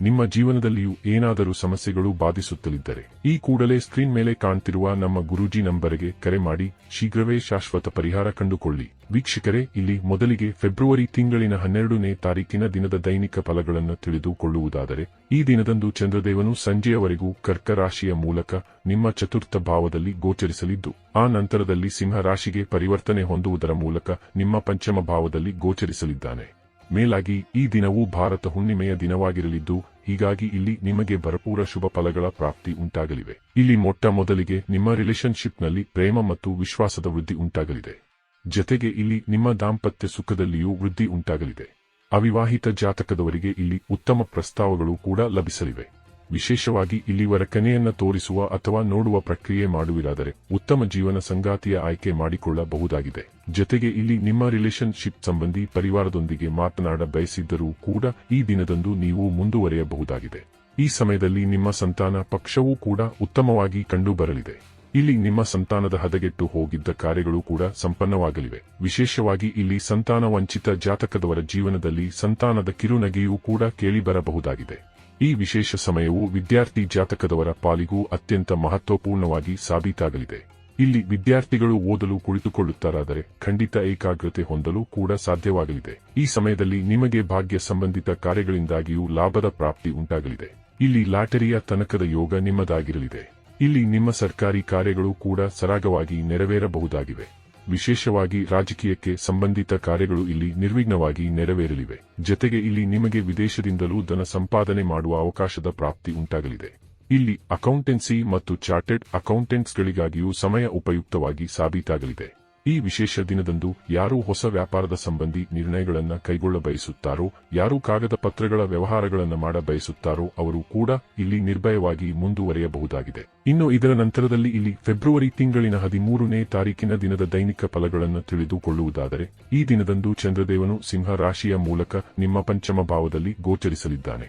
ನಿಮ್ಮ ಜೀವನದಲ್ಲಿಯೂ ಏನಾದರೂ ಸಮಸ್ಯೆಗಳು ಬಾಧಿಸುತ್ತಲಿದ್ದರೆ, ಈ ಕೂಡಲೇ ಸ್ಕ್ರೀನ್ ಮೇಲೆ ಕಾಣ್ತಿರುವ ನಮ್ಮ ಗುರೂಜಿ ನಂಬರ್ಗೆ ಕರೆ ಮಾಡಿ, ಶೀಘ್ರವೇ ಶಾಶ್ವತ ಪರಿಹಾರ ಕಂಡುಕೊಳ್ಳಿ. ವೀಕ್ಷಕರೇ, ಇಲ್ಲಿ ಮೊದಲಿಗೆ ಫೆಬ್ರವರಿ ತಿಂಗಳಿನ ಹನ್ನೆರಡನೇ ತಾರೀಕಿನ ದಿನದ ದೈನಿಕ ಫಲಗಳನ್ನು ತಿಳಿದುಕೊಳ್ಳುವುದಾದರೆ, ಈ ದಿನದಂದು ಚಂದ್ರದೇವನು ಸಂಜೆಯವರೆಗೂ ಕರ್ಕ ರಾಶಿಯ ಮೂಲಕ ನಿಮ್ಮ ಚತುರ್ಥ ಭಾವದಲ್ಲಿ ಗೋಚರಿಸಲಿದ್ದು, ಆ ನಂತರದಲ್ಲಿ ಸಿಂಹ ರಾಶಿಗೆ ಪರಿವರ್ತನೆ ಹೊಂದುವುದರ ಮೂಲಕ ನಿಮ್ಮ ಪಂಚಮ ಭಾವದಲ್ಲಿ ಗೋಚರಿಸಲಿದ್ದಾನೆ. ಮೇಲಾಗಿ, ಈ ದಿನವೂ ಭಾರತ ಹುಣ್ಣಿಮೆಯ ದಿನವಾಗಿರಲಿದ್ದು, ಹೀಗಾಗಿ ಇಲ್ಲಿ ನಿಮಗೆ ಭರಪೂರ ಶುಭ ಫಲಗಳ ಪ್ರಾಪ್ತಿ ಉಂಟಾಗಲಿವೆ. ಇಲ್ಲಿ ಮೊಟ್ಟ ಮೊದಲಿಗೆ ನಿಮ್ಮ ರಿಲೇಶನ್ಶಿಪ್ನಲ್ಲಿ ಪ್ರೇಮ ಮತ್ತು ವಿಶ್ವಾಸದ ವೃದ್ಧಿ ಉಂಟಾಗಲಿದೆ. ಜತೆಗೆ ಇಲ್ಲಿ ನಿಮ್ಮ ದಾಂಪತ್ಯ ಸುಖದಲ್ಲಿಯೂ ವೃದ್ಧಿ ಉಂಟಾಗಲಿದೆ. ಅವಿವಾಹಿತ ಜಾತಕದವರಿಗೆ ಇಲ್ಲಿ ಉತ್ತಮ ಪ್ರಸ್ತಾವಗಳು ಕೂಡ ಲಭಿಸಲಿವೆ. ವಿಶೇಷವಾಗಿ ಇಲ್ಲಿವರ ಕನೆಯನ್ನ ತೋರಿಸುವ ಅಥವಾ ನೋಡುವ ಪ್ರಕ್ರಿಯೆ ಮಾಡುವಿರಾದರೆ ಉತ್ತಮ ಜೀವನ ಸಂಗಾತಿಯ ಆಯ್ಕೆ ಮಾಡಿಕೊಳ್ಳಬಹುದಾಗಿದೆ. ಜೊತೆಗೆ ಇಲ್ಲಿ ನಿಮ್ಮ ರಿಲೇಶನ್ಶಿಪ್ ಸಂಬಂಧಿ ಪರಿವಾರದೊಂದಿಗೆ ಮಾತನಾಡ ಬಯಸಿದ್ದರೂ ಕೂಡ ಈ ದಿನದಂದು ನೀವು ಮುಂದುವರೆಯಬಹುದಾಗಿದೆ. ಈ ಸಮಯದಲ್ಲಿ ನಿಮ್ಮ ಸಂತಾನ ಪಕ್ಷವೂ ಕೂಡ ಉತ್ತಮವಾಗಿ ಕಂಡುಬರಲಿದೆ. ಇಲ್ಲಿ ನಿಮ್ಮ ಸಂತಾನದ ಹದಗೆಟ್ಟು ಹೋಗಿದ್ದ ಕಾರ್ಯಗಳು ಕೂಡ ಸಂಪನ್ನವಾಗಲಿವೆ. ವಿಶೇಷವಾಗಿ ಇಲ್ಲಿ ಸಂತಾನ ವಂಚಿತ ಜಾತಕದವರ ಜೀವನದಲ್ಲಿ ಸಂತಾನದ ಕಿರುನಗೆಯೂ ಕೂಡ ಕೇಳಿಬರಬಹುದಾಗಿದೆ. ಈ ವಿಶೇಷ ಸಮಯವು ವಿದ್ಯಾರ್ಥಿ ಜಾತಕದವರ ಪಾಲಿಗೂ ಅತ್ಯಂತ ಮಹತ್ವಪೂರ್ಣವಾಗಿ ಸಾಬೀತಾಗಲಿದೆ. ಇಲ್ಲಿ ವಿದ್ಯಾರ್ಥಿಗಳು ಓದಲು ಕುಳಿತುಕೊಳ್ಳುತ್ತಾರಾದರೆ ಖಂಡಿತ ಏಕಾಗ್ರತೆ ಹೊಂದಲು ಕೂಡ ಸಾಧ್ಯವಾಗಲಿದೆ. ಈ ಸಮಯದಲ್ಲಿ ನಿಮಗೆ ಭಾಗ್ಯ ಸಂಬಂಧಿತ ಕಾರ್ಯಗಳಿಂದಾಗಿಯೂ ಲಾಭದ ಪ್ರಾಪ್ತಿ ಉಂಟಾಗಲಿದೆ. ಇಲ್ಲಿ ಲಾಟರಿಯ ತನಕದ ಯೋಗ ನಿಮ್ಮದಾಗಿರಲಿದೆ. ಇಲ್ಲಿ ನಿಮ್ಮ ಸರ್ಕಾರಿ ಕಾರ್ಯಗಳು ಕೂಡ ಸರಾಗವಾಗಿ ನೆರವೇರಬಹುದಾಗಿವೆ. ವಿಶೇಷವಾಗಿ ರಾಜಕೀಯಕ್ಕೆ ಸಂಬಂಧಿತ ಕಾರ್ಯಗಳು ಇಲ್ಲಿ ನಿರ್ವಿಘ್ನವಾಗಿ ನೆರವೇರಲಿವೆ. ಜತೆಗೆ ಇಲ್ಲಿ ನಿಮಗೆ ವಿದೇಶದಿಂದಲೂ ಧನ ಸಂಪಾದನೆ ಮಾಡುವ ಅವಕಾಶದ ಪ್ರಾಪ್ತಿ ಉಂಟಾಗಲಿದೆ. ಇಲ್ಲಿ ಅಕೌಂಟೆನ್ಸಿ ಮತ್ತು ಚಾರ್ಟೆಡ್ ಅಕೌಂಟೆಂಟ್ಸ್ಗಳಿಗಾಗಿಯೂ ಸಮಯ ಉಪಯುಕ್ತವಾಗಿ ಸಾಬೀತಾಗಲಿದೆ. ಈ ವಿಶೇಷ ದಿನದಂದು ಯಾರು ಹೊಸ ವ್ಯಾಪಾರದ ಸಂಬಂಧಿ ನಿರ್ಣಯಗಳನ್ನು ಕೈಗೊಳ್ಳ ಬಯಸುತ್ತಾರೋ, ಯಾರು ಕಾಗದ ಪತ್ರಗಳ ವ್ಯವಹಾರಗಳನ್ನು ಮಾಡ ಬಯಸುತ್ತಾರೋ ಅವರು ಕೂಡ ಇಲ್ಲಿ ನಿರ್ಭಯವಾಗಿ ಮುಂದುವರೆಯಬಹುದಾಗಿದೆ. ಇನ್ನು ಇದರ ನಂತರದಲ್ಲಿ ಇಲ್ಲಿ ಫೆಬ್ರವರಿ ತಿಂಗಳಿನ ಹದಿಮೂರನೇ ತಾರೀಕಿನ ದಿನದ ದೈನಿಕ ಫಲಗಳನ್ನು ತಿಳಿದುಕೊಳ್ಳುವುದಾದರೆ, ಈ ದಿನದಂದು ಚಂದ್ರದೇವನು ಸಿಂಹ ರಾಶಿಯ ಮೂಲಕ ನಿಮ್ಮ ಪಂಚಮ ಭಾವದಲ್ಲಿ ಗೋಚರಿಸಲಿದ್ದಾನೆ.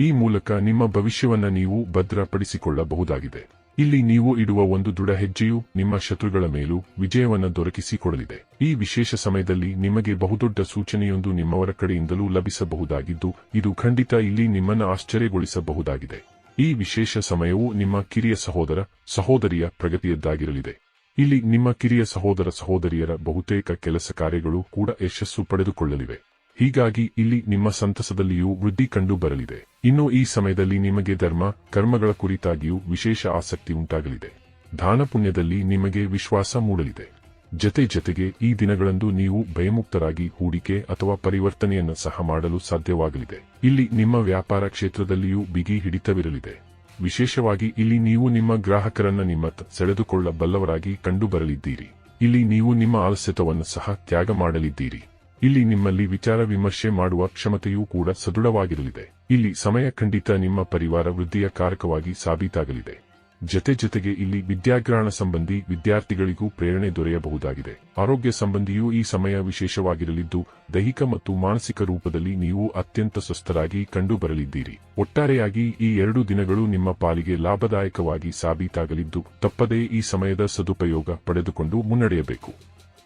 ಈ ಮೂಲಕ ನಿಮ್ಮ ಭವಿಷ್ಯವನ್ನು ನೀವು ಭದ್ರಪಡಿಸಿಕೊಳ್ಳಬಹುದಾಗಿದೆ. ಇಲ್ಲಿ ನೀವು ಇಡುವ ಒಂದು ದೃಢ ಹೆಜ್ಜೆಯು ನಿಮ್ಮ ಶತ್ರುಗಳ ಮೇಲೂ ವಿಜಯವನ್ನು ದೊರಕಿಸಿಕೊಡಲಿದೆ. ಈ ವಿಶೇಷ ಸಮಯದಲ್ಲಿ ನಿಮಗೆ ಬಹುದೊಡ್ಡ ಸೂಚನೆಯೊಂದು ನಿಮ್ಮವರ ಕಡೆಯಿಂದಲೂ ಲಭಿಸಬಹುದಾಗಿದ್ದು, ಇದು ಖಂಡಿತ ಇಲ್ಲಿ ನಿಮ್ಮನ್ನು ಆಶ್ಚರ್ಯಗೊಳಿಸಬಹುದಾಗಿದೆ. ಈ ವಿಶೇಷ ಸಮಯವು ನಿಮ್ಮ ಕಿರಿಯ ಸಹೋದರ, ಸಹೋದರಿಯ ಪ್ರಗತಿಯದ್ದಾಗಿರಲಿದೆ. ಇಲ್ಲಿ ನಿಮ್ಮ ಕಿರಿಯ ಸಹೋದರ, ಸಹೋದರಿಯರ ಬಹುತೇಕ ಕೆಲಸ ಕಾರ್ಯಗಳು ಕೂಡ ಯಶಸ್ಸು ಪಡೆದುಕೊಳ್ಳಲಿವೆ. ಹೀಗಾಗಿ ಇಲ್ಲಿ ನಿಮ್ಮ ಸಂತಸದಲ್ಲಿಯೂ ವೃದ್ಧಿ ಕಂಡು ಬರಲಿದೆ ಇನ್ನು ಈ ಸಮಯದಲ್ಲಿ ನಿಮಗೆ ಧರ್ಮ, ಕರ್ಮಗಳ ಕುರಿತಾಗಿಯೂ ವಿಶೇಷ ಆಸಕ್ತಿ ಉಂಟಾಗಲಿದೆ. ದಾನಪುಣ್ಯದಲ್ಲಿ ನಿಮಗೆ ವಿಶ್ವಾಸ ಮೂಡಲಿದೆ. ಜತೆ ಜತೆಗೆ ಈ ದಿನಗಳಂದು ನೀವು ಭಯಮುಕ್ತರಾಗಿ ಹೂಡಿಕೆ ಅಥವಾ ಪರಿವರ್ತನೆಯನ್ನು ಸಹ ಮಾಡಲು ಸಾಧ್ಯವಾಗಲಿದೆ. ಇಲ್ಲಿ ನಿಮ್ಮ ವ್ಯಾಪಾರ ಕ್ಷೇತ್ರದಲ್ಲಿಯೂ ಬಿಗಿ ಹಿಡಿತವಿರಲಿದೆ. ವಿಶೇಷವಾಗಿ ಇಲ್ಲಿ ನೀವು ನಿಮ್ಮ ಗ್ರಾಹಕರನ್ನ ನಿಮ್ಮ ಸೆಳೆದುಕೊಳ್ಳಬಲ್ಲವರಾಗಿ ಕಂಡುಬರಲಿದ್ದೀರಿ. ಇಲ್ಲಿ ನೀವು ನಿಮ್ಮ ಆಲಸ್ಯತವನ್ನು ಸಹ ತ್ಯಾಗ ಮಾಡಲಿದ್ದೀರಿ. ಇಲ್ಲಿ ನಿಮ್ಮಲ್ಲಿ ವಿಚಾರ ವಿಮರ್ಶೆ ಮಾಡುವ ಕ್ಷಮತೆಯೂ ಕೂಡ ಸದೃಢವಾಗಿರಲಿದೆ. ಇಲ್ಲಿ ಸಮಯ ಖಂಡಿತ ನಿಮ್ಮ ಪರಿವಾರ ವೃದ್ಧಿಯ ಕಾರಕವಾಗಿ ಸಾಬೀತಾಗಲಿದೆ. ಜತೆ ಜತೆಗೆ ಇಲ್ಲಿ ವಿದ್ಯಾಗ್ರಹಣ ಸಂಬಂಧಿ ವಿದ್ಯಾರ್ಥಿಗಳಿಗೂ ಪ್ರೇರಣೆ ದೊರೆಯಬಹುದಾಗಿದೆ. ಆರೋಗ್ಯ ಸಂಬಂಧಿಯೂ ಈ ಸಮಯ ವಿಶೇಷವಾಗಿರಲಿದ್ದು, ದೈಹಿಕ ಮತ್ತು ಮಾನಸಿಕ ರೂಪದಲ್ಲಿ ನೀವು ಅತ್ಯಂತ ಸ್ವಸ್ಥರಾಗಿ ಕಂಡುಬರಲಿದ್ದೀರಿ. ಒಟ್ಟಾರೆಯಾಗಿ ಈ ಎರಡು ದಿನಗಳು ನಿಮ್ಮ ಪಾಲಿಗೆ ಲಾಭದಾಯಕವಾಗಿ ಸಾಬೀತಾಗಲಿದ್ದು, ತಪ್ಪದೇ ಈ ಸಮಯದ ಸದುಪಯೋಗ ಪಡೆದುಕೊಂಡು ಮುನ್ನಡೆಯಬೇಕು.